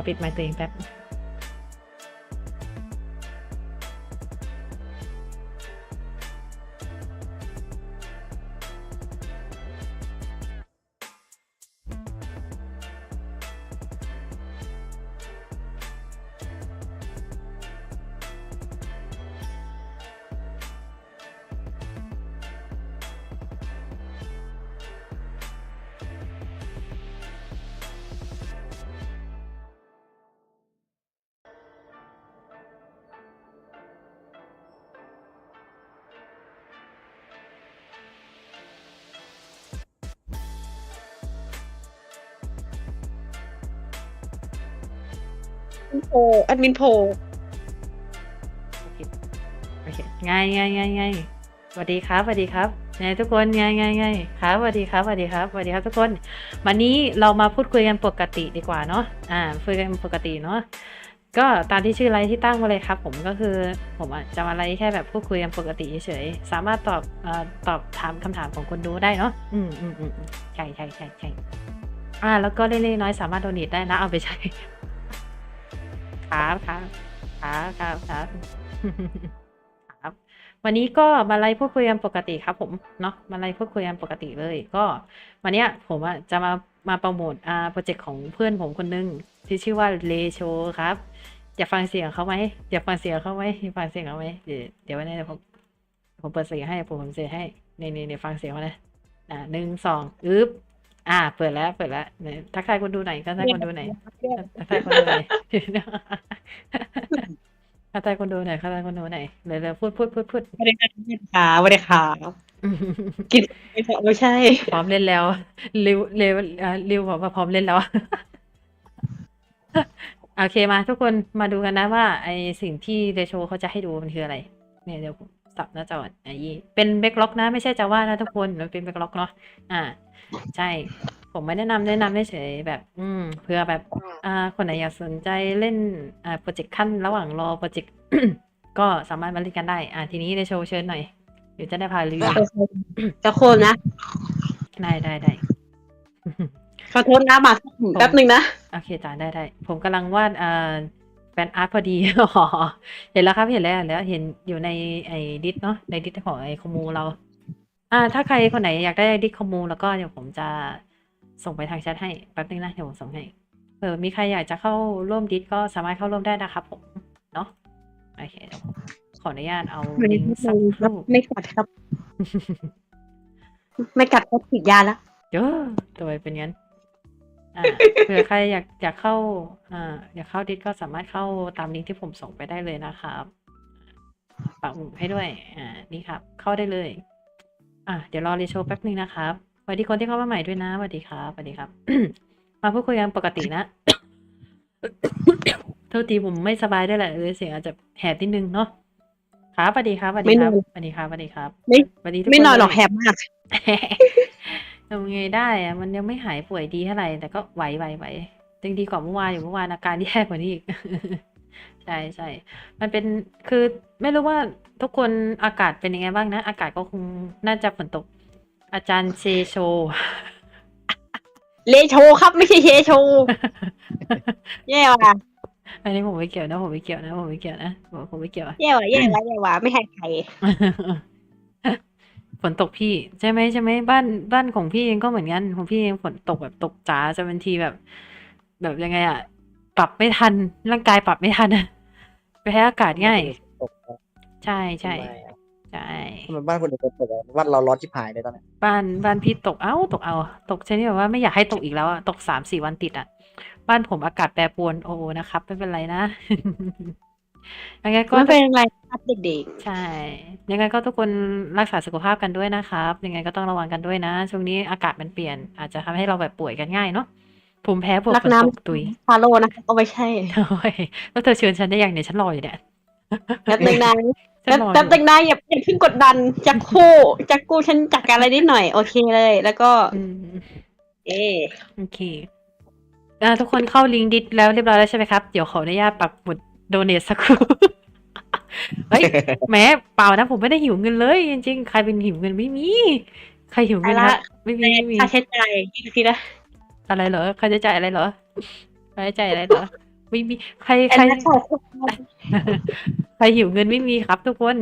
ขอปิดไมค์ตัวเองแป๊บ แอดมินโพโอเคโอเคไงไงไงไงสวัสดีครับสวัสดีครับไงทุกคนไงไงไงครับสวัสดีครับสวัสดีครับสวัสดีครับทุกคน วันนี้เรามาพูดคุยกันปกติดีกว่าเนาะอ่าคุยกันปกติเนาะก็ตามที่ชื่อไลฟ์ที่ตั้งมาเลยครับ ผมก็คือผมอะจะมาไลฟ์แค่แบบพูดคุยกันปกติเฉยๆสามารถตอบอตอบถามคำถามของคนดูได้เนาะอืมอืมอืมใช่ใช่ใช่ใช่อ่า แล้วก็เล็กๆน้อยสามารถโดเนทได้นะเอาไปใช้ ครับครับครับครับครับครับ วันนี้ก็มาไลฟ์พูดคุยกันปกติครับ ผมเนาะมาไลฟ์พูดคุยกันปกติเลย ก็ วันเนี้ยผมอะจะมามาโปรโมทอ่าโปรเจกต์ของเพื่อนผมคนหนึงที่ชื่อว่าเลโชครับอยากฟังเสียงเขาไหมอยากฟังเสียงเขาไหมอยากฟังเสียงเขาไหมเดี๋ยวเดี๋ยววันนี้ผมผมเปิดเสียงให้ผมผมเสียงให้นี่ยเดี๋ยฟังเสียงเขาเลยอ่าหนึ่งสองอึ๊บ อ่า เปิดแล้ว เปิดแล้วเนี่ยทักทายคนดูหน่อยทักทายคนดูหน่อยทักทายคนดูหน่อยทักทายคนดูหน่อยทักทายคนดูหน่อยเร็วๆพูดพูดพูดพูดสวัสดีค่ะสวัสดีค่ะกินไม่ใช่ พร้อมเล่นแล้วริวเร็วอ่าริวบอกว่าพร้อมเล่นแล้วโอเคมา ทุกคนมาดูกันนะว่า ไอสิ่งที่เดโชเขาจะให้ดูมันคืออะไร เนี่ยเดี๋ยวผมสับหน้าจอไอ้ยี่เป็นแบ็กล็อกนะ ไม่ใช่จาว่านะทุกคนมันเป็นแบ็กล็อกเนาะอ่า ใช่ ผมไม่แนะนำแนะนำเฉยๆแบบ อืมเพื่อแบบ อ่า คนไหนอยากสนใจเล่นอ่าโปรเจกต์ขั้นระหว่างรอโปรเจกต์ ก็สามารถมาเล่นกันได้ อ่าทีนี้เดโชเชิญหน่อยเดี๋ยวจะได้พารีวิวจะโคนนะ ได้ได้ได้ ขอโทษนะมาแป๊บหนึ่งนะ โอเคจ้าได้ได้ผมกำลังวาดอ่าแฟนอาร์ตพอดีอ๋อเห็นแล้วครับเห็นแล้วเห็นแล้วเห็นอยู่ในไอ้ดิสเนาะในดิสของไอ้คอมมูเรา อ่า ถ้าใครคนไหนอยากได้ดิสคอมมูแล้วก็เดี๋ยวผมจะส่งไปทางแชทให้แป๊บนึงนะเดี๋ยวผมส่งให้เออมีใครอยากจะเข้าร่วมดิสก็สามารถเข้าร่วมได้นะครับผมเนาะโอเคเดี๋ยวผมขออนุญาตเอาลิงก์สักครู่ไม่กัดครับ ไม่กัดก็ฉีดยาแล้วเยอะตัวเป็นงั้นอ่าเผื่อใครอยากอยากเข้าอ่าอยากเข้าดิสก็สามารถเข้าตามลิงก์ที่ผมส่งไปได้เลยนะครับปักหมุดให้ด้วย อ่า นี่ครับ เข้าได้เลย อ่าเดี๋ยวรอรีโชว์แป๊บนึงนะครับสวัสดีคนที่เข้ามาใหม่ด้วยนะสวัสดีครับสวัสดีครับ มาพูดคุยกันปกตินะโทษทีผมไม่สบายด้วยแหละเลยเสียงอาจจะแหบนิดนึงเนาะครับสวัสดีครับสวัสดีครับสวัสดีครับสวัสดีครับ ไม่สวัสดีทุกไม่คนนอนหรอกเลยแหบมากทำไงได้อะมันยังไม่หายป่วยดีเท่าไหร่แต่ก็ไหวไหวไหวยังดีกว่าเมื่อวานอยู่เมื่อวานอาการแย่กว่านี้อีกใช่ใช่ มันเป็นคือไม่รู้ว่า ทุกคนอากาศเป็นยังไงบ้างนะ อากาศก็คงน่าจะฝนตก อาจารย์เชโช เลโชครับไม่ใช่เชโชแย่ว่ะอันนี้ผมไม่เกี่ยวนะ ผมไม่เกี่ยวนะ ผมไม่เกี่ยวนะผมผมไม่เกี่ยวอะแย่ว่ะแย่ว่ะแย่ว่ะไม่ให้ใครฝนตกพี่ ใช่ไหมใช่ไหมบ้านบ้านของพี่เองก็เหมือนกันของพี่เองฝนตกแบบตกจ๋าจะเป็นทีแบบ แบบยังไงอะปรับไม่ทันร่างกายปรับไม่ทันอะแพ้อากาศง่ายตกอะ ใช่ใช่ทำไมอะใช่ทำไมบ้านคนอื่นตกอะบ้านเราร้อนชิบหายเลยตอนเนี้ยบ้านบ้านพี่ตกเอ้าตกเอา ตกชนิดแบบว่าไม่อยากให้ตกอีกแล้วอะตกสามสี่วันติดอะบ้านผมอากาศแปรปรวนโอ้นะครับ ไม่เป็นไรนะยังไงก็ไม่เป็นไรครับเด็กใช่ ยังไงก็ทุกคนรักษาสุขภาพกันด้วยนะครับ ยังไงก็ต้องระวังกันด้วยนะ ช่วงนี้อากาศมันเปลี่ยน อาจจะทำให้เราแบบป่วยกันง่ายเนาะภูมิแพ้ปวดๆรักฝนน้ตกตุยำฟาโลนะครับเอาไม่ใช่โอ้ยแล้วเธอเชิญฉันได้ยังเนี่ยฉันรออยู่เนี่ย แป๊บหนึ่งนะฉันแป๊บรออยู่แป๊บหนึ่งนะอย่าอย่าเพิ่งกดดันจักคู่จักกู้ฉันจัดการอะไรนิดหน่อย โอเคเลย แล้วก็ อืมเออโอเคอ่าทุกคนเข้าลิงก์ดิสแล้วเรียบร้อยแล้วใช่ไหมครับ เดี๋ยวขออนุญาตปักหมุดโดเนทสักครู่เฮ้ยแหม้เปล่านะผมไม่ได้หิวเงินเลย จริงๆ ใครเป็นหิวเงินไม่มี ใครหิวเงินเอาคละรับไม่มีไม่มีค่าใช้จ่ายกี่ทีนะอะไรเหรอค่าใช้จ่ายอะไรเหรอค่าใช้จ่ายอะไรเหรอ ไม่มีใครแอใครนนักข่าวคนใครหิวเงินไม่มีครับ ทุกคน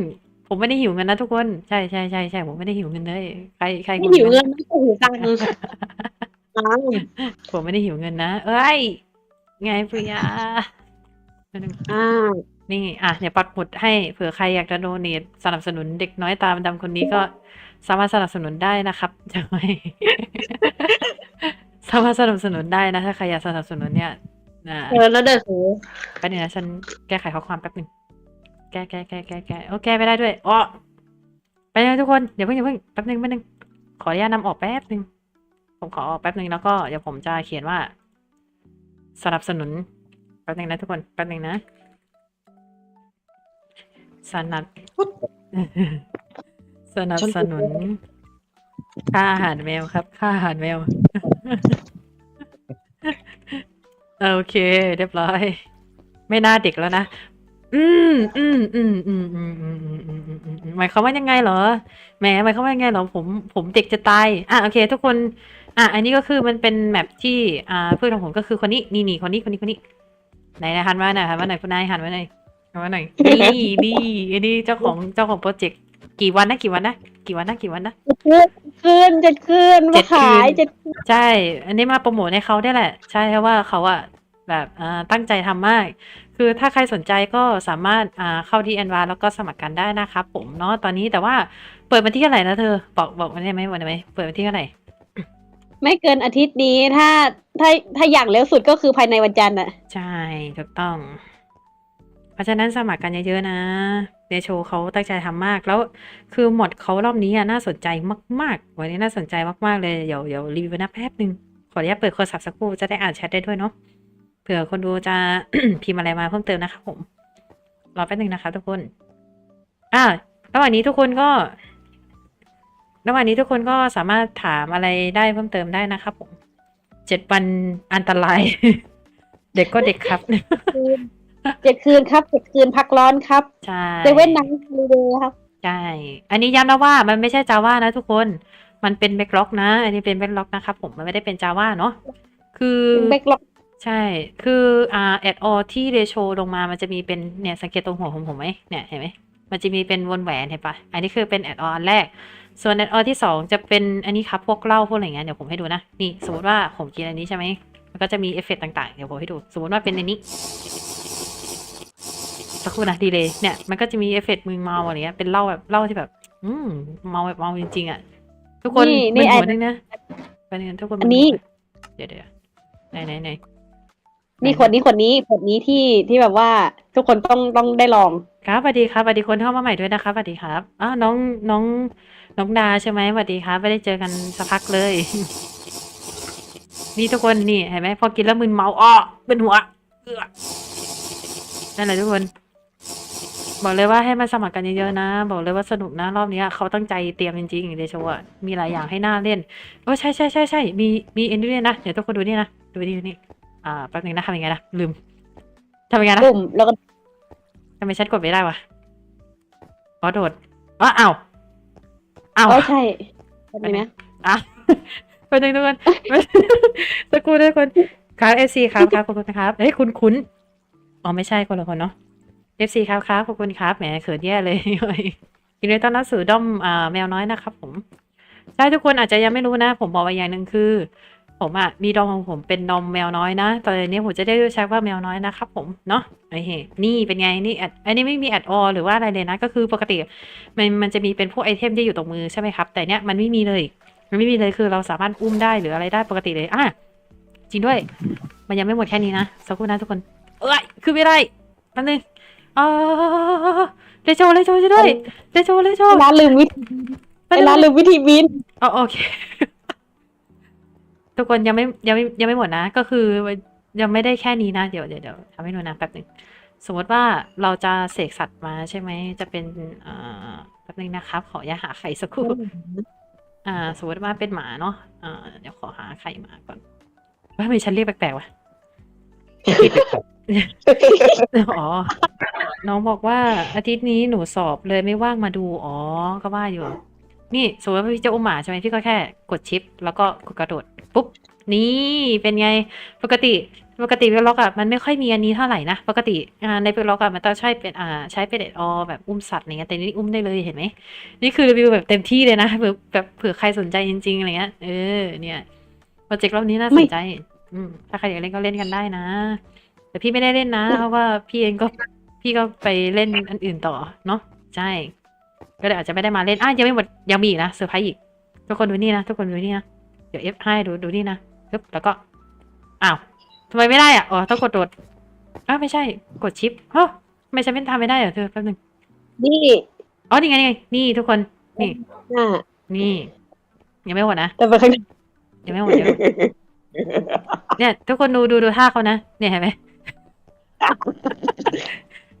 ผมไม่ได้หิวเงินนะทุกคนใช่ใช่ใช่ใช่ผมไม่ได้หิวเงินเลยใครใครไม่หิวเงินไม่หิวตังค์อ้าวผมไม่ได้หิวเงินนะเอ้ยไงเพื่อนอ้าวนี่อะเดี๋ยวปักหมุดให้เผื่อใครอยากจะโดเนทสนับสนุนเด็กน้อยตามดำคนนี้ก็สามารถสนับสนุนได้นะครับจะไม่สามารถสนับสนุนได้นะถ้าใครอยากสนับสนุนเนี่ย นะเออแล้วเด็กหูแป๊บนึงนะฉันแก้ไขข้อความแป๊บนึงแก้แก้แก้แก้แก้โอ้แก้ไม่ได้ด้วยอ๋อไปเลยทุกคนเดี๋ยวเพิ่งเดี๋ยวเพิ่งแป๊บนึงแป๊บนึงขออนุญาตนำออกแป๊บนึงผมขอออกแป๊บนึงแล้วก็เดี๋ยวผมจะเขียนว่า สนับสนุนแป๊บนึงนะทุกคนแป๊บนึงนะสนับสนับสนุน ค่าอาหารแมวครับ ค่าอาหารแมว โอเค เรียบร้อย ไม่น่าเด็กแล้วนะอืมอืมอืมอืมอืมอืมอืมอืมอืมอืมอืมหมายความว่ายังไงเหรอแหมหมายความว่ายังไงเหรอผมผมเด็กจะตายอะโอเค ทุกคน อะอันนี้ก็คือมันเป็นแมปที่อ่าเพื่อนของผมก็คือคนนี้นี่นี่คนนี้คนนี้คนนี้ไหนนะหันมาหน่อยหันมาหน่อยคุณนายหันมาหน่อยหันมาหน่อยนี่นี่อันนี้เจ้าของเจ้าของโปรเจกต์กี่วันนะกี่วันนะ กี่วันนะกี่วันนะคืนจะคืนเจ็มาดคืนขายจะใช่ อันนี้มาโปรโมทให้เขาได้แหละ ใช่เพราะว่าเขาอะแบบอ่าตั้งใจทำมาก คือถ้าใครสนใจก็สามารถอ่าเข้าที่แอนวาแล้วก็สมัครกันได้นะครับผมเนาะตอนนี้แต่ว่าเปิดวันที่เท่าไหร่นะเธอ บอกบอกวันได้ไหมวันได้ไหมเปิดวันที่เท่าไหร่ไม่เกินอาทิตย์นี้ถ้าถ้าถ้าอย่างเร็วสุดก็คือภายในวันจันทร์อะ ใช่ถูกต้อง เพราะฉะนั้นสมัครกันเยอะๆนะ เดโชว์เขาตั้งใจทำมาก แล้วคือหมดเขารอบนี้อะน่าสนใจมาก ๆ วันนี้น่าสนใจมากๆเลยเดี๋ยวเดี๋ยวรีวิวนะแป๊บหนึ่งขออนุญาตเปิดโทรศัพท์สักครู่จะได้อ่านแชทได้ด้วยเนาะเผื่อคนดูจะพิมพ์อะไรมาเพิ่มเติมนะครับผมรอแป๊บหนึ่งนะคะทุกคนอ่าระหว่างนี้ทุกคนก็ระหว่างนี้ทุกคนก็สามารถถามอะไรได้เพิ่มเติมได้นะครับผมเจ็ดวันอันตราย เด็กก็เด็กครับ เจ็ดคืนครับเจ็ดคืนพักร้อนครับใช่เซเว่นนังฮอลิเดย์ครับใช่อันนี้ย้ำนะว่ามันไม่ใช่จาว่านะทุกคน มันเป็นแบ็กล็อกนะ อันนี้เป็นแบ็กล็อกนะครับผมมันไม่ได้เป็นจาว่าเนาะคือแบ็กล็อกใช่ คืออ่าแอดออที่เรโชลงมามันจะมีเป็นเนี่ยสังเกตตรงหัวของผมไหมเนี่ยเห็นไหมมันจะมีเป็นวนแหวนเห็นปะอันนี้คือเป็นแอดอออันแรก ส่วนแอดออที่สองจะเป็นอันนี้ครับพวกเหล้าพวกอะไรเงี้ยเดี๋ยวผมให้ดูนะ นี่สมมติว่าผมกินอันนี้ใช่ไหมมันก็จะมีเอฟเฟกต์ต่างๆ เดี๋ยวผมให้ดู สมมติว่าเป็นอันนี้ สักครู่นะดีเลยเนี่ยมันก็จะมีเอฟเฟกต์มึงเมาอะไรเงี้ยเป็นเหล้าแบบเหล้าที่แบบ อืมเมาแบบเมาจริงๆอะทุกคนนี่มึนี่นไอ้หัวนึงนะไปนึงทุกคนอันนี้มึหัวเดี๋ยวเดี๋ยวไหนไหนไหนนี่ขวดนี้ขวดนี้ขวดนี้ที่ที่แบบว่าทุกคนต้องต้องได้ลอง ครับสวัสดีครับสวัสดีคนเข้ามาใหม่ด้วยนะครับสวัสดีครับอ้าวน้องน้องน้องดาใช่ไหมสวัสดีครับไม่ได้เจอกันสักพักเลย นี่ทุกคนนี่เห็นไหมพอกินแล้วมึนเมาอ้อเป็นหัวเอื้อนั่นแหละทุกคน บอกเลยว่าให้มาสมัครกันเยอะๆนะ บอกเลยว่าสนุกนะรอบเนี้ยเขาตั้งใจเตรียมจริงๆเดโชอะมีหลายอย่างให้น่าเล่นโอ้ใช่ใช่ใช่ใช่มีมีเอ็นด้วยนะเดี๋ยวทุกคนดูนี่นะดูนี่ดูนี่อ่าแป๊บนึงนะทำยังไงนะลืมทำยังไงนะปุ่มแล้วก็ทำไมฉันกดไม่ได้วะอ๋อโดดอ๋ออ้าวอ้าวเออใช่แบบนี้นะอะไปหนึ่งทุกคนสักครู่ด้วยคนครับเอฟซีครับครับขอบคุณนะครับเฮ้ยคุณคุณอ๋อไม่ใช่คนละคนเนาะ เอฟซีครับครับขอบคุณครับแหมเขินแย่เลยยินดีต้อนรับสู่ด้อมแมวน้อยนะครับผมใช่ทุกคนอาจจะยังไม่รู้นะ ผมบอกไว้อย่างหนึ่งคือ ผมอะมีดอมของผมเป็นดอมแมวน้อยนะตอนนี้ผมจะได้ใช้ว่าแมวน้อยนะครับผมเนาะไอ้เห่นี่เป็นไงนี่แอดอันนี้ไม่มีแอดออหรือว่าอะไรเลยนะ ก็คือปกติมันมันจะมีเป็นพวกไอเทมที่อยู่ตรงมือใช่ไหมครับ แต่เนี้ยมันไม่มีเลย มันไม่มีเลยคือเราสามารถอุ้มได้หรืออะไรได้ปกติเลยอะจริงด้วย มันยังไม่หมดแค่นี้นะสักครู่นะทุกคน เอ้ยคือไม่ได้แป๊บนึง อ๋อเลโชเลโชช่วยด้วยเลโชเลโชเวลาลืมวิธีแป๊บเวนึงลาลืมวิธีบิน อ๋อโอเค ทุกคนยังไม่ยังไม่ยังไม่หมดนะ ก็คือยังไม่ได้แค่นี้นะ เดี๋ยวเดี๋ยวเดี๋ยวทำให้ดูนะแป๊บหนึ่งสมมติว่าเราจะเสกสัตว์มาใช่ไหม จะเป็นอ่าแป๊บหนึงนะครับ ขออย่าหาไข่สักครู่ อ่า สมมติว่าเป็นหมาเนาะ อ่า เดี๋ยวขอหาไข่หมาก่อนว่าทำไมฉันเรียกแปลกๆวะ อ๋อ น้องบอกว่าอาทิตย์นี้หนูสอบเลยไม่ว่างมาดู อ๋อ ก็ว่าอยู่ นี่สมมติว่าพี่จะอุ้มหมาใช่ไหมพี่ก็แค่กดชิป แล้วก็กดกระโดดปุ๊บ นี่เป็นไง ปกติปกติเวลล็อกอะมันไม่ค่อยมีอันนี้เท่าไหร่นะ ปกติอ่าในเวลล็อกอะมันต้องใช้เป็นอ่าใช้เป็นเอ็ดออแบบอุ้มสัตว์อะไรเงี้ยแต่นี่อุ้มได้เลยเห็นไหมนี่คือรีวิวแบบเต็มที่เลยนะแบบแบบเผื่อใครสนใจจริงๆอะไรเงี้ยเออเนี่ยโปรเจกต์รอบนี้น่าสนใจ อืมถ้าใครอยากเล่นก็เล่นกันได้นะ แต่พี่ไม่ได้เล่นนะเพราะว่าพี่เองก็ พี่ก็ไปเล่นอันอื่นต่อเนาะใช่ ก็เลยอาจจะไม่ได้มาเล่นอะยังไม่หมดยังมีอีกนะเซอร์ไพรส์อีกทุกคนดูนี่นะทุกคนดูนี่นะเดี๋ยวเอฟให้ดูดูนี่นะปึ๊บแล้วก็อ้าวทำไมไม่ได้อะอ๋อต้องกดโดดอ้าวไม่ใช่กดชิปเฮ้ยทำไมฉันไม่ทำไม่ได้เหรอเธอแป๊บนึงนี่อ๋อนี่ไงนี่ไงนี่ทุกคนนี่อ่านี่ยังไม่หมดนะแต่เป็นข้างในยังไม่หมดยังไม่หมดเนี่ย ทุกคนดูดูดูท่าเขานะเนี่ยเห็นไหม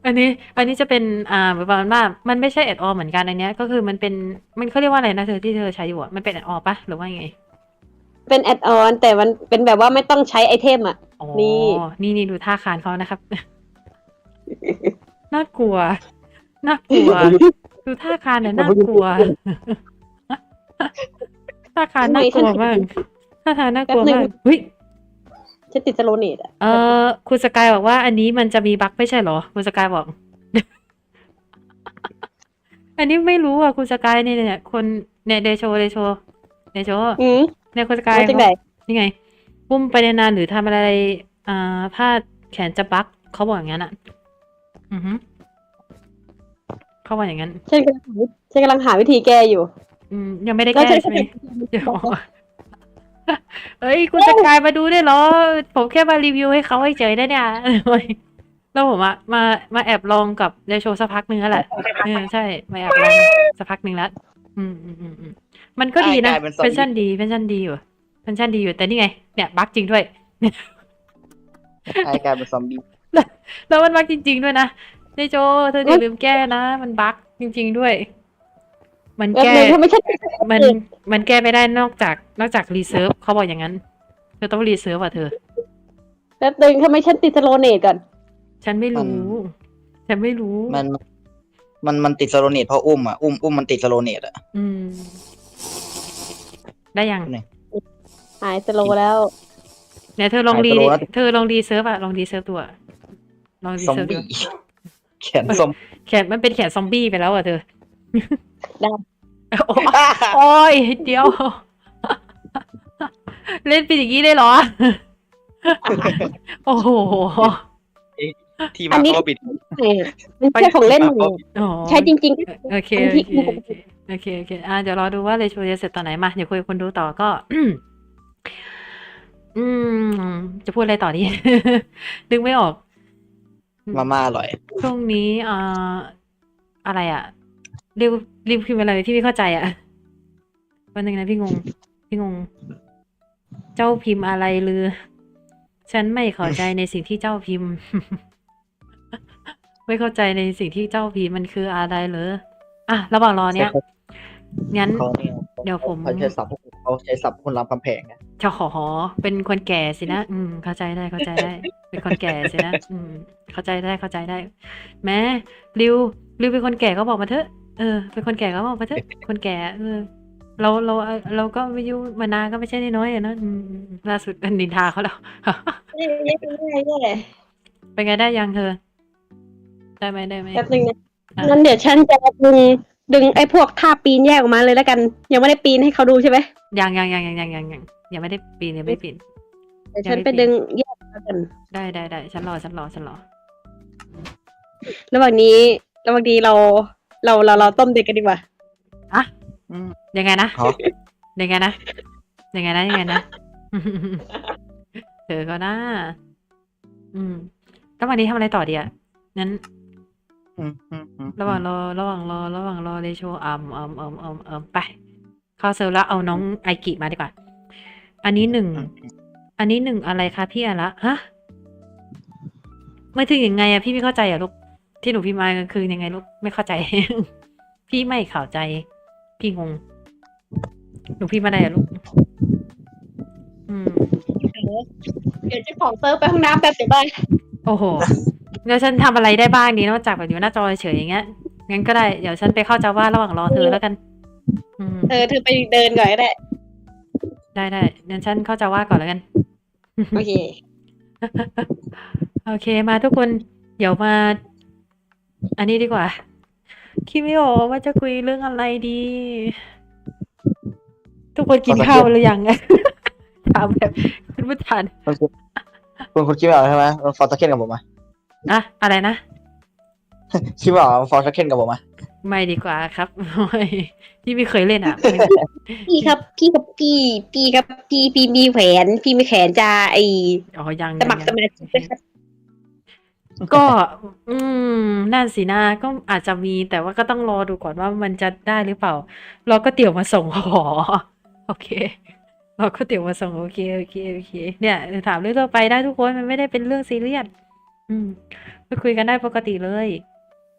อันนี้อันนี้จะเป็นอ่าประมาณว่ามันไม่ใช่แอดออเหมือนกันอันเนี้ยก็คือมันเป็นมันเขาเรียกว่าอะไรนะเธอที่เธอใช้อยู่อะมันเป็นแอดออปะหรือว่ายังไงเป็นแอดออนแต่มันเป็นแบบว่าไม่ต้องใช้ไอเทมอะ อ๋อนี่ นี่นี่ดูท่าคานเขานะครับ น่ากลัว น่ากลัว ดูท่าคานเนี่ยน่ากลัว ท่าคานน่ากลัวมากท่าทางน่ากลัวมากเฮ้ย ฉันติดสโลเนตอะ เออคุณสกายบอกว่า อันนี้มันจะมีบั๊กไม่ใช่เหรอ คุณสกายบอก อันนี้ไม่รู้อะ คุณสกายเนี่ยเนี่ยคนเนี่ยเดโชเดโชเดโชอืมเนี่ยคุณสกายมาจากไหนนี่ไงปุ้มไปนานๆหรือทำอะไร อ่าพลาดแขนจะบั๊กเขาบอกอย่างนั้นอะ อือฮึเขาบอกอย่างนั้น ฉันกำลังหาฉันกำลังหาวิธีแก้อยู่ อืม ยังไม่ได้แล้วแก้ฉันก็ใช่ไหมเป็นเดี๋ยว เอ้ยคุณสกายมาดูได้เหรอ ผมแค่มารีวิวให้เขาให้เฉยได้เนี่ยแล้วผมอะมามาแอบลองกับเดโชสักพักหนึ่งแล้วแหละเออใช่มาแอบลองสักพักหนึ่งแล้วอืมอืมอืมอืมมันก็ดีนะกลายเป็นซอมบี้เป็นชั่นดีเป็นชั่นดีอยู่เป็นชั่นดีอยู่แต่นี่ไงเนี่ยบั๊กจริงด้วยไอ้กลายเป็นซอมบี้แล้วมันบั๊กจริง ๆ ด้วยนะเดโชเธออย่าลืมแก้นะ มันบั๊กจริง ๆ ด้วย มันแบบแก้นึงถ้าไม่ใช่มันมันแก้ไม่ได้นอกจากนอกจากรีเซิร์ฟเขาบอกอย่างนั้น เธอต้องรีเซิร์ฟอะเธอแป๊บนึงทำไมฉันติดสโลเนตก่อน ฉันไม่รู้ ฉันไม่รู้ มัน มันมันติดสโลเนตเพราะอุ้มอะ อุ้มอุ้มมันติดสโลเนตอะ อืม ได้ยังไหนหายสโลแล้วเนี่ยเธอลองรีหายไปแล้วนะเธอลองรีเซิร์ฟอะลองรีเซิร์ฟตัวลองรีซอมเซิร์ฟดูบี้แขนซอมแขนมันเป็นแขนซอมบี้ไปแล้วอะเธอ ได้ โอ้โอ้ยเดี๋ยว เล่นเป็นอย่างนี้เลยเหรอ โอ้โหที่มาเขาปิดเออมันใช่ของเล่นหนูอ๋อใช้จริงโอเคอันโอที่เคโอเคโอเคโอเคอะเดี๋ยวรอดูว่าเลโชจะเสร็จตอนไหนมาเดี๋ยวคุยกับคนดูต่อก็ อืม จะพูดอะไรต่อดี นึกไม่ออก มาม่าอร่อย ช่วงนี้อ่าอะไรอะเรียกรีบพิมพ์อะไรที่ไม่เข้าใจอะวันหนึ่งนะพี่งง พี่งง เจ้าพิมพ์อะไรหรือ ฉันไม่เข้าใจในสิ่งที่เจ้าพิมพ์ ไม่เข้าใจในสิ่งที่เจ้าพิมพ์มันคืออะไรเหรออะระหว่างรอเนี้ยงั้นเขาเนี่ยเดี๋ยวผมเขาใช้ศัพท์พวกเขาใช้ศัพท์คนรำคำแพงไงชอหอเป็นคนแก่สินะ อืม เข้าใจได้ เข้าใจได้ เป็นคนแก่สินะ อืม เข้าใจได้ เข้าใจได้ แม้ริวริวเป็นคนแก่ก็บอกมาเถอะ เออ เป็นคนแก่ก็บอกมาเถอะคนแก่เออเราเราเราก็ไม่ยุ่มานานก็ไม่ใช่น้อยๆอะนะอืมอืมล่าสุดเป็นนินทาเขาแล้วๆเย่เย่เย่เย่เป็นไงได้ยังเธอ ได้ไหมได้ไหมแป๊บนึงนะอะงั้นเดี๋ยวฉันจะดึงดึงไอ้พวกท่าปีนแยกออกมาเลยแล้วกัน ยังไม่ได้ปีนให้เขาดูใช่ไหมยังยังยังยังยังยังยังยังไม่ได้ปีนยังไม่ได้ปีนเดี๋ยวฉันไปดึงแยกแล้วกัน ได้ได้ได้ฉันรอฉันรอฉันรอระหว่างนี้ระหว่างนี้เรา เราเราเราต้มเด็กกันดีกว่าอะอืมยังไงนะฮะยังไงนะยังไงนะยังไงนะเธอก็น่าอืมแล้ววันนี้ทำอะไรต่อดีอะงั้นอืมอืมอืมระหว่างรอระหว่างรอระหว่างรอเลโชอัมอัมอัมอัมอัมไปเข้าเซลล์แล้วเอาน้องไอกิมาดีกว่า อันนี้หนึ่งอันนี้หนึ่งอะไรคะพี่อะละฮะไม่ถึงยังไงอะพี่ไม่เข้าใจอะลูก ที่หนูพี่มาก็คือยังไงลูกไม่เข้าใจ พี่ไม่เข้าใจ พี่งง หนูพี่มาได้อะลูก อืม เดี๋ยวเจ้าของเซิร์ฟไปห้องน้ำแป๊บเดี๋ยวไปโอ้โห แล้วฉันทำอะไรได้บ้างดีนอกจากแบบอยู่หน้าจอเฉยๆอย่างเงี้ย งั้นก็ได้ เดี๋ยวฉันไปเข้าจาว่าระหว่างรอเธอแล้วกัน อืม เออเธอไปเดินก่อนก็ได้ได้ได้เดี๋ยวฉันเข้าจาว่าก่อนแล้วกัน โอเค โอเคมาทุกคน เดี๋ยวมา อันนี้ดีกว่า คิดไม่ออกว่าจะคุยเรื่องอะไรดี ทุกคนกินข้าวหรือยังถามแบบคุณผู้ทานคุณคุณคุณคุณคิดไม่ออกใช่ไหมฟอร์สเคนกับผมอะอะอะไรนะ คิดไม่ออกฟอร์สเคนกับผมอะไม่ดีกว่าครับไม่ที่ไม่เคยเล่นอะไม่พี่ครับ พี่ครับพี่ พี่ครับพี่พี่มีแขวนพี่มีแขนจะไออ๋อยังสมัครยังสมาชิกไหมครับ ก็ อืมนั่นสินะก็อาจจะมีแต่ว่าก็ต้องรอดูก่อนว่ามันจะได้หรือเปล่าเราก็เตี๋ยวมาส่งหอโอเคเราก็เตี๋ยวมาส่งโอเคโอเคโอเค เนี่ย ถามเรื่องทั่วไปได้ทุกคนมันไม่ได้เป็นเรื่องซีเรียสอืมก็คุยกันได้ปกติเลย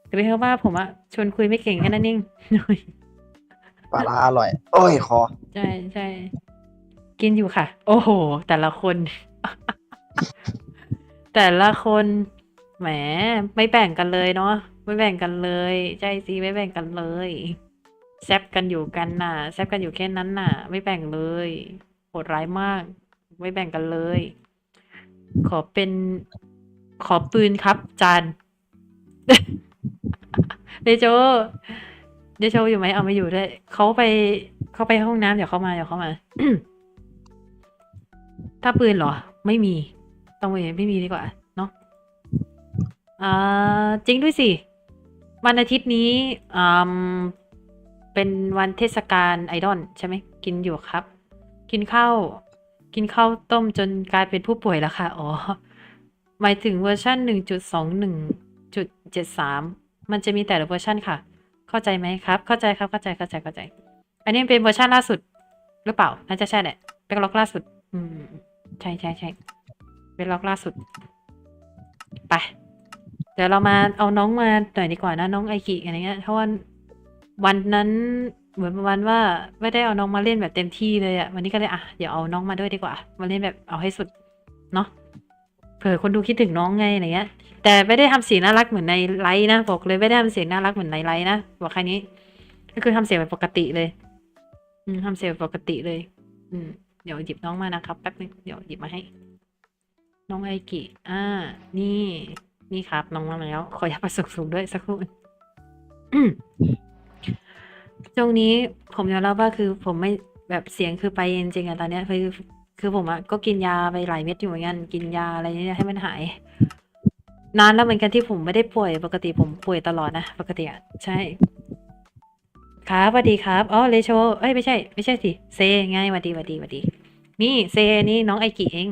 แต่เป็นเพราะว่าผมอะชวนคุยไม่เก่งแค่นั้นเองปลาร้าอร่อย โอ้ยคอใช่ใช่กินอยู่ค่ะ โอ้โห แต่ละคน แต่ละคน แหม ไม่แบ่งกันเลยเนาะไม่แบ่งกันเลย ใจสิไม่แบ่งกันเลยแซบกันอยู่กันน่ะแซบกันอยู่แค่นั้นน่ะ ไม่แบ่งเลยโหดร้ายมาก ไม่แบ่งกันเลย ขอเป็น ขอปืนครับ จานเดโจเดโชอยู่ไหมเอาไม่อยู่ด้วยเขาไปเขาไปห้องน้ำเดี๋ยวเขามาเดี๋ยวเขามาถ้าปืนเหรอ ไม่มี ต้องไม่ไม่มีดีกว่า อ่าจริงด้วยสิ วันอาทิตย์นี้อืมเป็นวันเทศกาลไอดอลใช่ไหมกินอยู่ครับ กินข้าวกินข้าวต้มจนกลายเป็นผู้ป่วยแล้วค่ะ อ๋อ หมายถึงเวอร์ชันหนึ่งจุดสองหนึ่งจุดเจ็ดสามมันจะมีแต่ละเวอร์ชันค่ะ เข้าใจไหมครับ เข้าใจครับ เข้าใจ เข้าใจ เข้าใจ อันนี้เป็นเวอร์ชันล่าสุดหรือเปล่า น่าจะใช่แหละ เป็นล็อกล่าสุด อืม ใช่ใช่ใช่เป็นล็อกล่าสุด ไป ดี๋ยวเรามาเอาน้องมาหน่อยดีกว่านะน้องไอกิอะไรเงี้ยเพราะว่าวันนั้นเหมือนประมาณว่าไม่ได้เอาน้องมาเล่นแบบเต็มที่เลยอะวันนี้ก็เลยอะเดี๋ยวเอาน้องมาด้วยดีกว่า มาเล่นแบบเอาให้สุดเนาะเผื่อคนดูคิดถึงน้องไงอะไรเงี้ย แต่ไม่ได้ทำเสียงน่ารักเหมือนในไลฟ์นะบอกเลยไม่ได้ทำเสียงน่ารักเหมือนในไลฟ์นะบอกแค่นี้ ก็คือทำเสียงแบบปกติเลย อืมทำเสียงแบบปกติเลย อืมเดี๋ยวหยิบน้องมานะครับแป๊บนึงเดี๋ยวหยิบมาให้ น้องไอกิอ่า นี่ นี่ครับ น้องมาแล้ว ขออนุญาประสบสูงด้วยสักครู่อืมช่วงนี้ผมยอมรับว่าคือผมไม่แบบเสียงคือไปจริงๆอะตอนเนี้ยคือคือผมอะก็กินยาไปหลายเม็ดอยู่เหมือนกันกินยาอะไรเนี่ยให้มันหาย นานแล้วเหมือนกันที่ผมไม่ได้ป่วย ปกติผมป่วยตลอดนะปกติอะใช่ครับสวัสดีครับอ๋อเลโชเอ้ยไม่ใช่ ไม่ใช่สิเซไงสวัสดีสวัสดีสวัสดี นี่เซนี่น้องไอกิเอง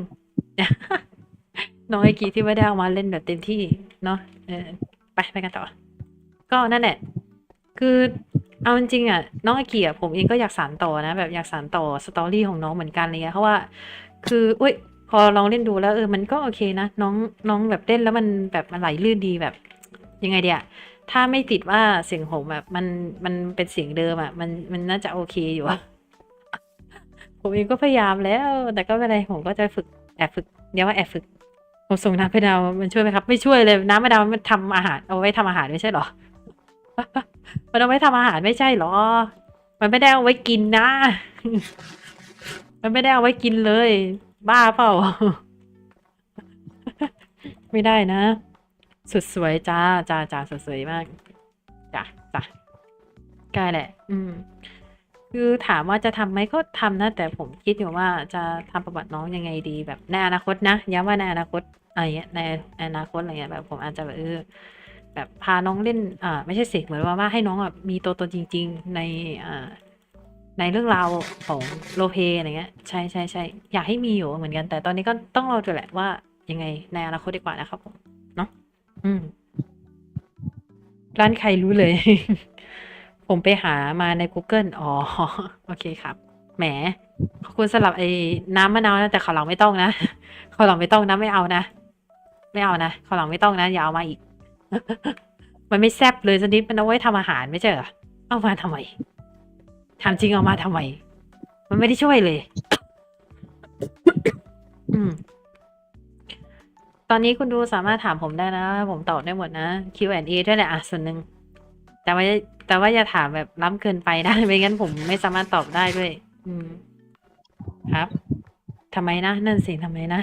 น้องไอกิที่ไม่ได้เอามาเล่นแบบเต็มที่เนาะเออไปไปกันต่อ ก็นั่นแหละ คือเอาจริงอะน้องไอกิอะผมเองก็อยากสานต่อนะ แบบอยากสานต่อสตอรี่ของน้องเหมือนกันเลยเพราะว่า คืออุ้ยพอลองเล่นดูแล้วเออมันก็โอเคนะน้องน้องแบบเล่นแล้วมันแบบมันไหลลื่นดีแบบยังไงเดียถ้าไม่ติดว่าเสียงผมแบบมันมันเป็นเสียงเดิมอะมันมันน่าจะโอเคอยู่อะผมเองก็พยายามแล้ว แต่ก็ไม่เป็นไรผมก็จะฝึกแอบฝึกเดี๋ยวว่าแอบฝึก ผมส่งน้ำไปดาวมันช่วยไหมครับ ไม่ช่วยเลยน้ำไปดาวมันทำอาหารเอาไว้ทำอาหารไม่ใช่หรอ มันเอาไว้ทำอาหารไม่ใช่หรอ มันไม่ได้เอาไว้กินนะ มันไม่ได้เอาไว้กินเลย บ้าเปล่า ไม่ได้นะ สุดสวยจ้าจ้าจ้าสุดสวยมากจ้ะจ้ะใกล้แหละ อืม คือถามว่าจะทำไหมก็ทำนะ แต่ผมคิดอยู่ว่าจะทำประวัติน้องยังไงดีแบบในอนาคตนะย้ำว่าในอนาคตอะไรเงี้ยในอนาคตอะไรเงี้ยแบบผมอาจจะแบบเออแบบพาน้องเล่นอ่าไม่ใช่สิเหมือนว่าว่าให้น้องอะมีตัวตนจริง ๆ ในอ่าในเรื่องราวของโลเพอะไรเงี้ยใช่ใช่ใช่อยากให้มีอยู่เหมือนกัน แต่ตอนนี้ก็ต้องรอดูแหละว่ายังไงในอนาคตดีกว่านะครับผมเนาะอืมร้านใครรู้เลย ผมไปหามาใน Google อ๋อ โอเคครับ แหม ขอบคุณสำหรับไอ้น้ำมะนาวนะแต่ขาวหลังไม่ต้องนะขาวหลังไม่ต้องนะไม่เอานะ ไม่เอานะขาวหลังไม่ต้องนะอย่าเอามาอีก มันไม่แซ่บเลยสักนิดมันเอาไว้ทำอาหารไม่ใช่เหรอเอามาทำไมถามจริงเอามาทำไม มันไม่ได้ช่วยเลย อืมตอนนี้คุณดูสามารถถามผมได้นะ ผมตอบได้หมดนะ Q&A ด้วยแหละอะส่วนหนึ่งแต่ว่า แต่ว่าอย่าถามแบบล้ำเกินไปนะไม่งั้นผมไม่สามารถตอบได้ด้วย อืม ครับทำไมนะนั่นสิทำไมนะ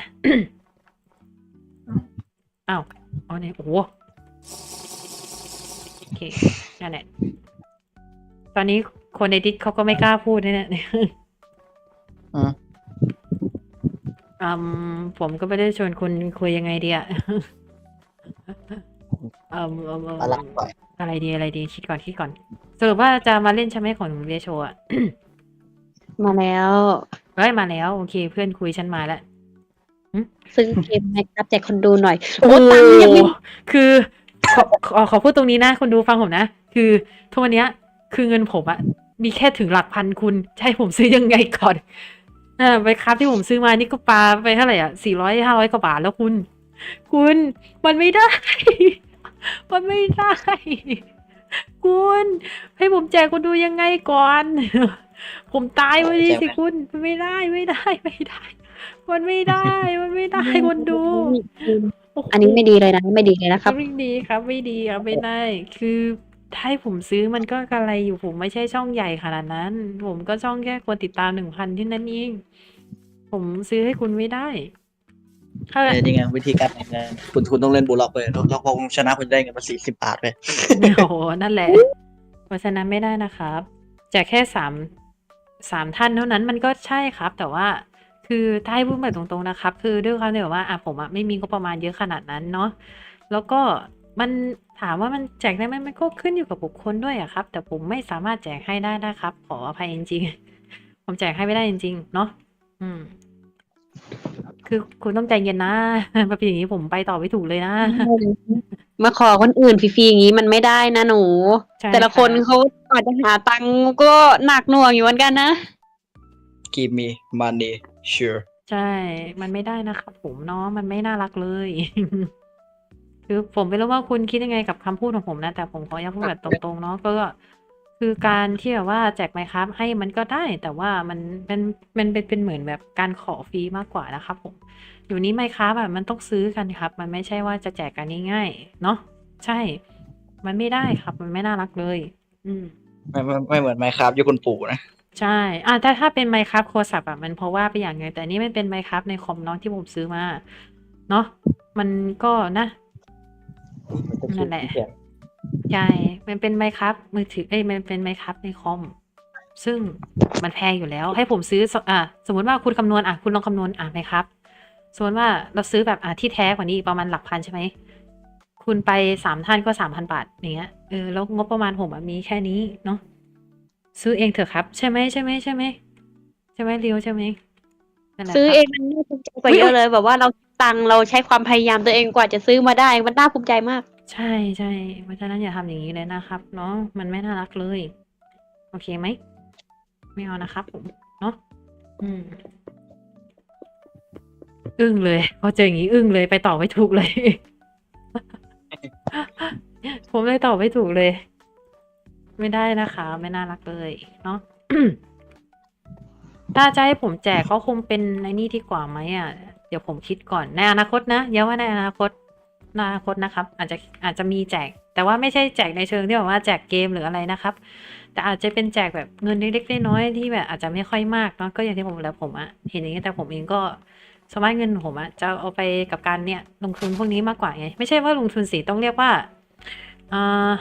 อ้าวอ๋อเนี่ยโอ้โหโอเคนั่นแหละตอนนี้คนในดิสเขาก็ไม่กล้าพูดเนี่ยอืมอืมผมก็ไม่ได้ชวนคุณคุยยังไงดีอะอืมอืมอืมมาละไป อะไรดีอะไรดีคิดก่อนคิดก่อน สรุปว่าจะมาเล่นใช่ไหมของเรียโชอะมาแล้วเฮ้ยมาแล้วโอเค เพื่อนคุยฉันมาแล้วซื้อเกมไหมครับแจกคนดูหน่อย โอ้ตังค์ยังไม่คือขอขอขอพูดตรงนี้นะคุณดูฟังผมนะ คือทุกวันเนี้ยคือเงินผมอะมีแค่ถึงหลักพันคุณจะให้ผมซื้อยังไงก่อนอ่าไปครับที่ผมซื้อมานี่ก็ปาไปเท่าไหร่อะสี่ร้อยห้าร้อยกว่าบาทแล้วคุณ คุณมันไม่ได้ มันไม่ได้ คุณให้ผมแจกคุณดูยังไงก่อน ผมตายวันนี้สิคุณมันไม่ได้ไม่ได้ไม่ได้ มันไม่ได้ มันไม่ได้คนดูโโหอันนี้ไม่ดีเลยนะไม่ดีเลยนะครับ ไม่ดีครับ ไม่ดีครับไม่ได้ คือถ้าให้ผมซื้อมันก็กระไรอยู่ผมไม่ใช่ช่องใหญ่ขนาดนั้น ผมก็ช่องแค่คนติดตามหนึ่งพันที่นั่นเองผมซื้อให้คุณไม่ได้ ถ้าเออนี่ไงวิธีการแบ่งเงินคุณคุณต้องเล่นบูลล็อกไปแล้วแล้วพอคุณชนะคุณจะได้เงินมาสี่สิบบาทไปโอ้โหนั่นแหละเพราะฉะนั้นไม่ได้นะครับแจกแค่สามสามท่านเท่านั้นมันก็ใช่ครับ แต่ว่าคือถ้าให้พูดแบบตรงๆนะครับ คือด้วยความที่แบบว่าอะผมอะไม่มีงบประมาณเยอะขนาดนั้นเนาะแล้วก็มันถามว่ามันแจกได้ไหมมันก็ขึ้นอยู่กับบุคคลด้วยอะครับ แต่ผมไม่สามารถแจกให้ได้นะครับ ขออภัยจริงๆผมแจกให้ไม่ได้จริงๆ เนาะอืม คือคุณต้องใจเย็นนะมาเป็นอย่างนี้ผมไปต่อไม่ถูกเลยนะ มาขอคนอื่นฟรีๆอย่างนี้มันไม่ได้นะหนู ใช่แต่ละคนค่ะ เขาอาจจะหาตังค์ก็หนักหน่วงอยู่เหมือนกันนะ give me money sure ใช่ มันไม่ได้นะครับผมเนาะ มันไม่น่ารักเลย คือผมไม่รู้ว่าคุณคิดยังไงกับคำพูดของผมนะ แต่ผมขอย้ำพูดแบบตรงๆเนาะ ก็ คือการที่แบบว่าแจกไมครับให้มันก็ได้ แต่ว่ามันเป็นมันเป็นเป็นเหมือนแบบการขอฟรีมากกว่านะครับผม อยู่นี้ไมครับแบบมันต้องซื้อกันครับ มันไม่ใช่ว่าจะแจกกันง่ายๆเนาะใช่ มันไม่ได้ครับ มันไม่น่ารักเลย อืมไม่ไม่ไม่เหมือนไมครับอยู่คุณปู่นะใช่อ่าถ้าถ้าเป็นไมครับโทรศัพท์อะมันเพราะว่าไปอย่างไงแต่อันนี่มันเป็นไมครับในคอมเนาะที่ผมซื้อมา เนาะมันก็นะนั่นแหละ ใช่ มันเป็นไมครับมือถือ เอ้ย มันเป็นไมครับในคอม ซึ่งมันแพงอยู่แล้ว ให้ผมซื้อสอะสมมติว่าคุณคำนวณอะคุณลองคำนวณอะไหมครับ สมมติว่าเราซื้อแบบอะที่แท้กว่านี้ประมาณหลักพันใช่ไหม คุณไปสามท่านก็สามพันบาทอย่างเงี้ย เออ แล้วงบประมาณผมอะมีแค่นี้เนาะ ซื้อเองเถอะครับ ใช่ไหมใช่ไหมใช่ไหมใช่ไหมเรียวใช่ไหมนั่นแหละซื้อครับ เองมันน่าภูมิใจกว่าเยอะเลย แบบว่าเราตังค์เราใช้ความพยายามตัวเองกว่าจะซื้อมาได้ มันน่าภูมิใจมาก ใช่ใช่เพราะฉะนั้นอย่าทำอย่างนี้เลยนะครับ เนาะมันไม่น่ารักเลย โอเคไหมไม่เอานะครับผมเนาะอืม อึ้งเลยพอเจออย่างนี้อึ้งเลยไปต่อไม่ถูกเลย ผมเลยตอบไม่ถูกเลย ไม่ได้นะคะ ไม่น่ารักเลยเนาะถ้าจะให้ผมแจกก็คงเป็นในนี่ดีกว่าไหมอะ เดี๋ยวผมคิดก่อนในอนาคตนะย้ำว่าในอนาคตใน อนาคตนะครับ อาจจะอาจจะมีแจก แต่ว่าไม่ใช่แจกในเชิงที่แบบว่าแจกเกมหรืออะไรนะครับ แต่อาจจะเป็นแจกแบบเงินเล็กๆน้อยๆที่แบบอาจจะไม่ค่อยมากเนาะก็อย่างที่ผมแล้วผมอะเห็นอย่างนี้แต่ผมเองก็สมารถเงินผมอะจะเอาไปกับการเนี่ยลงทุนพวกนี้มากกว่าไงไม่ใช่ว่าลงทุนสิต้องเรียกว่าอ่า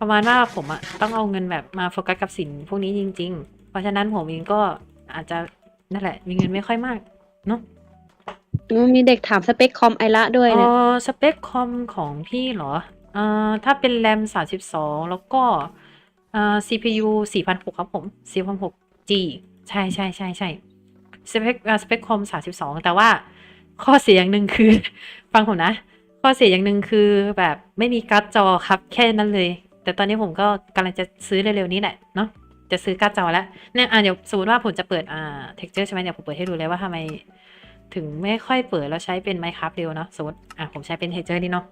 ประมาณว่าผมอะต้องเอาเงินแบบมาโฟกัสกับสินพวกนี้จริง ๆ เพราะฉะนั้นผมเองก็อาจจะนั่นแหละมีเงินไม่ค่อยมากเนาะ มีเด็กถามสเปคคอมไอละด้วยเอเนี่ย อสเปคคอมของพี่เหรอเอ่อถ้าเป็นแรม32 แล้วก็เอ่อ CPU 4006 ครับผม 4006G ใช่ใช่ใช่ใช่สเปคเอ่อสเปคคอม32 แต่ว่าข้อเสียอย่างหนึ่งคือ ฟังผมนะ ข้อเสียอย่างหนึ่งคือแบบไม่มีการ์ดจอครับแค่นั้นเลย แต่ตอนนี้ผมก็กำลังจะซื้อเร็วๆนี้แหละเนาะจะซื้อการ์ดจอแล้วเนี่ยอะเดี๋ยวสมมติว่าผมจะเปิดอ่า texture ใช่ไหมเดี๋ยวผมเปิดให้ดูเลยว่าทำไม ถึงไม่ค่อยเปิดแล้วใช้เป็นไมครับเร็วเนาะสมมติอะผมใช้เป็น texture นี่เนาะ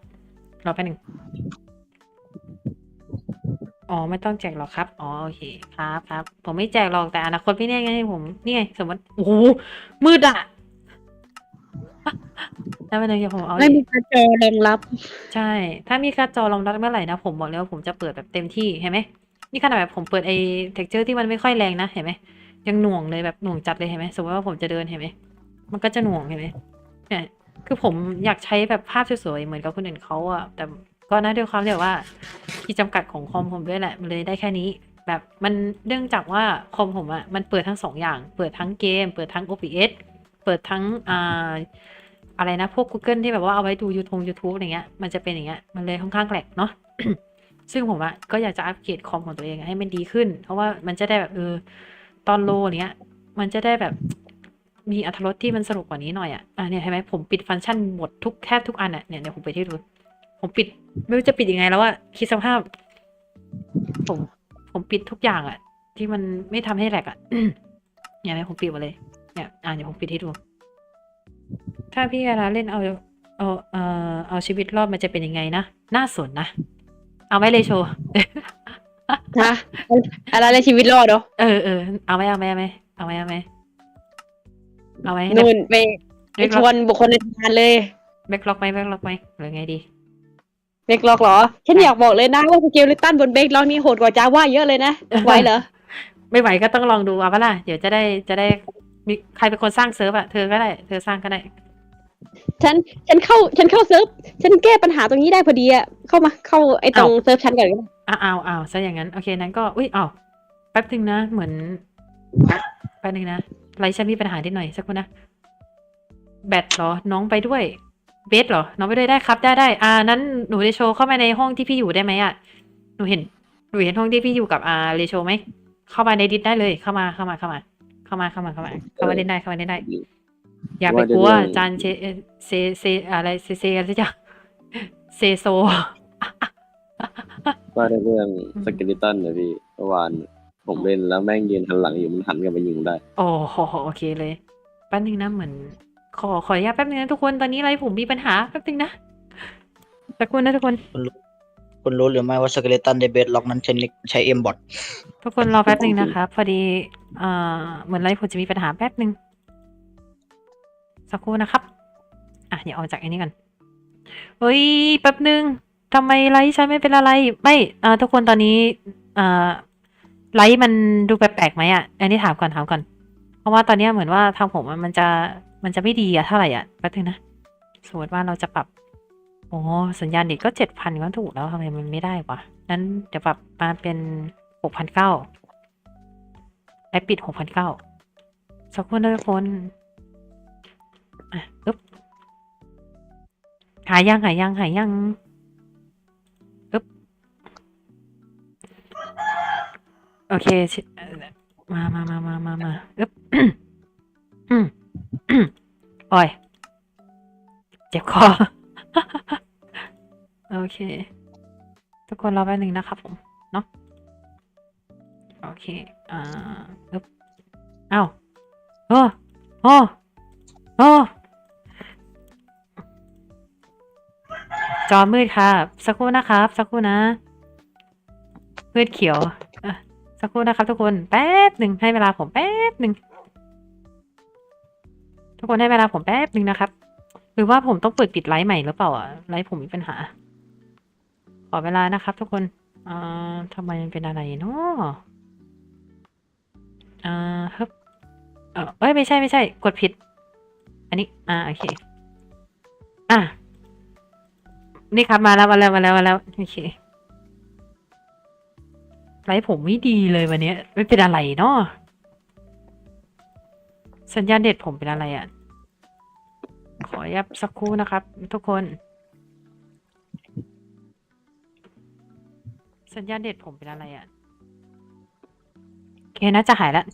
รอแป๊บหนึงอ๋อไม่ต้องแจกหรอกครับอ๋อโอเคครับครับผมไม่แจกหรอกแต่อนาคตไม่แน่ไงผมนี่ไงสมมติโอ้โหมืดอะแล้วเป็นไงเดี๋ยวผมเอาไม่มีการจอรองรับ ใช่ ถ้ามีการ์ดจอรองรับเมื่อไหร่นะผมบอกเลยว่าผมจะเปิดแบบเต็มที่เห็นไหมนี่ขนาดแบบผมเปิดไอ้ texture ที่มันไม่ค่อยแรงนะเห็นไหมยังหน่วงเลยแบบหน่วงจัดเลยเห็นไหมสมมติว่าผมจะเดินเห็นไหม มันก็จะหน่วงเห็นไหมเนี่ย คือผมอยากใช้แบบภาพสวยๆเหมือนกับคนอื่นเขาอะแต่ก็นะด้วยความที่ว่าที่จำกัดของคอมผมด้วยแหละมันเลยได้แค่นี้ แบบมันเนื่องจากว่าคอมผมอะมันเปิดทั้งสองอย่าง เปิดทั้งเกม เปิดทั้ง OBS เปิดทั้งอ่าอะไรนะ พวก Google ที่แบบว่าเอาไว้ดู YouTube YouTube อะไรเงี้ย มันจะเป็นอย่างเงี้ย มันเลยค่อนข้างแหลกเนาะ ซึ่งผมอะก็อยากจะอัปเกรดคอมของตัวเองให้มันดีขึ้น เพราะว่ามันจะได้แบบเออตอนโลอะไรเงี้ย มันจะได้แบบ มีอัตรสที่มันสนุกกว่านี้หน่อยอะอะเนี่ยเห็นไหมผมปิดฟังก์ชันหมดทุกแทบทุกอันอะเนี่ยเดี๋ยวผมไปที่ดูผมปิด ไม่รู้จะปิดยังไงแล้วอะคิดสภาพ ผมผมปิดทุกอย่างอะ ที่มันไม่ทำให้แหลกอะเนี่ยไหมผมปิดหมดเลยเนี่ยอะเดี๋ยวผมปิดให้ดู ถ้าพี่อาราเล่นเอาเอาเอ่อเอาชีวิตรอดมันจะเป็นยังไงนะน่าสนนะเอาไว้เลยโชว์ฮะอะไรในชีวิตรอดเหรอเออเออเอาไหมเอาไหมเอาไหมเอาไหมเอาไหม เอาไหมนู่นไปไปชวนบุคคลในงานเลยแบ็กล็อกไหมแบ็กล็อกไหมหรือไงดีเบกล็อกเหรอ ฉันอยากบอกเลยนะว่าสเกลลิตันบนเบกล็อกนี่โหดกว่าจาว่าเยอะเลยนะ ไหวเหรอ ไม่ไหวก็ต้องลองดูเอาปะล่ะ เดี๋ยวจะได้จะได้มีใครเป็นคนสร้างเซิร์ฟอะเธอก็ได้ เธอสร้างก็ได้ ฉันฉันเข้าฉันเข้าเซิร์ฟ ฉันแก้ปัญหาตรงนี้ได้พอดีอะเข้ามาเข้าไอ้ตรงเซิร์ฟฉันก่อนก็ได้อ้าวอ้าวอ้าวซะอย่างนั้น โอเคนั้นก็ อุ้ยอ้าวแป๊บนึงนะ เหมือนแป๊บนึงนะ ไรฉันมีปัญหานิดหน่อยสักครู่นะแบตเหรอ น้องไปด้วย เบสเหรอ น้องไปด้วยได้ครับได้ได้อ่านั้นหนูเรโชเข้ามาในห้องที่พี่อยู่ได้ไหมอะหนูเห็นหนูเห็นห้องที่พี่อยู่กับอ่าเรโชไหมเข้ามาในดิสได้เลยเข้ามาเข้ามาเข้ามา เข้ามาเข้ามาเข้ามาเข้ามาเล่นได้เข้ามาเล่นได้ อย่าไปกลัวว่าจะเรื่องจานเชเอ่อเซเซอะไรเซเซอะไรสักอย่างเซโซว่าในเรื่องอืมสเกลิตันนะพี่เมื่อวาน ผมเล่นแล้วแม่งยืนหันหลังอยู่มันหันกลับมายิงได้โอ้โหโอเคเลยแป๊บนึงนะเหมือน ขอขออนุญาตแป๊บนึงนะทุกคนตอนนี้อะไรผมมีปัญหาแป๊บนึงนะสักครู่นะทุกคน คุณรู้หรือไม่ว่าสเกเลตันเดเบดล็อกนั้นใช้ใช้เอ็มบอททุกคนรอแป๊บนึงนะครับพอดีเอ่อเหมือนไลฟ์ผมจะมีปัญหาแป๊บนึงสักครู่นะครับ อะเดี๋ยวออกจากไอ้นี้ก่อนเฮ้ยแป๊บนึงทำไมไลฟ์ฉันไม่เป็นอะไร ไม่เอ่อทุกคนตอนนี้เอ่อ ไลฟ์มันดูแปลกๆไหมอะ อันนี้ถามก่อนถามก่อน เพราะว่าตอนนี้เหมือนว่าทางผมมันจะมันจะไม่ดีอะเท่าไหร่อะแป๊บนึงนะสมมติว่าเราจะปรับโอ้สัญญาณเน็ตก็เจ็ดพันก็ถูกแล้วทำไมมันไม่ได้วะนั้นเดี๋ยวปรับมาเป็นหกพันเก้าไอปิดหกพันเก้าสักคนนะทุกคนอะอึ๊บหายยังหายยังหายยัง โอเคเอ่อมามามามามามาอึ๊บอืมโอ้ย เจ็บคอ โอเค ทุกคนรอแป๊บหนึ่งนะครับผม เนาะ โอเค อ่าอึ๊บอ้าวโอ้โอ้โอ้จอมืดครับ สักครู่นะครับ สักครู่นะ มืดเขียว สักครู่นะครับ ทุกคนแป๊บหนึ่งให้เวลาผมแป๊บหนึ่งทุกคนให้เวลาผมแป๊บหนึ่งนะครับ หรือว่าผมต้องเปิดปิดไลฟ์ใหม่หรือเปล่าอะไลฟ์ผมมีปัญหา ขอเวลานะครับ ทุกคนอ่าทำไมมันเป็นอะไรเนาะอ่าฮึบเออเอ้ยไม่ใช่ไม่ใช่ กดผิด อันนี้ อ่าโอเค อะนี่ครับมาแล้วมาแล้วมาแล้วมาแล้วโอเค ไลฟ์ผมไม่ดีเลยวันนี้ไม่เป็นอะไรเนาะสัญญาณเด็ดผมเป็นอะไรอะ ขอยับสักครู่นะครับ ทุกคน สัญญาณเด็ดผมเป็นอะไรอะโอเคน่าจะหายแล้ว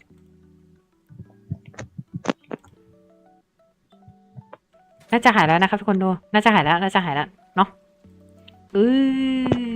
น่าจะหายแล้วนะครับทุกคนดู น่าจะหายแล้ว น่าจะหายแล้ว เนาะอือ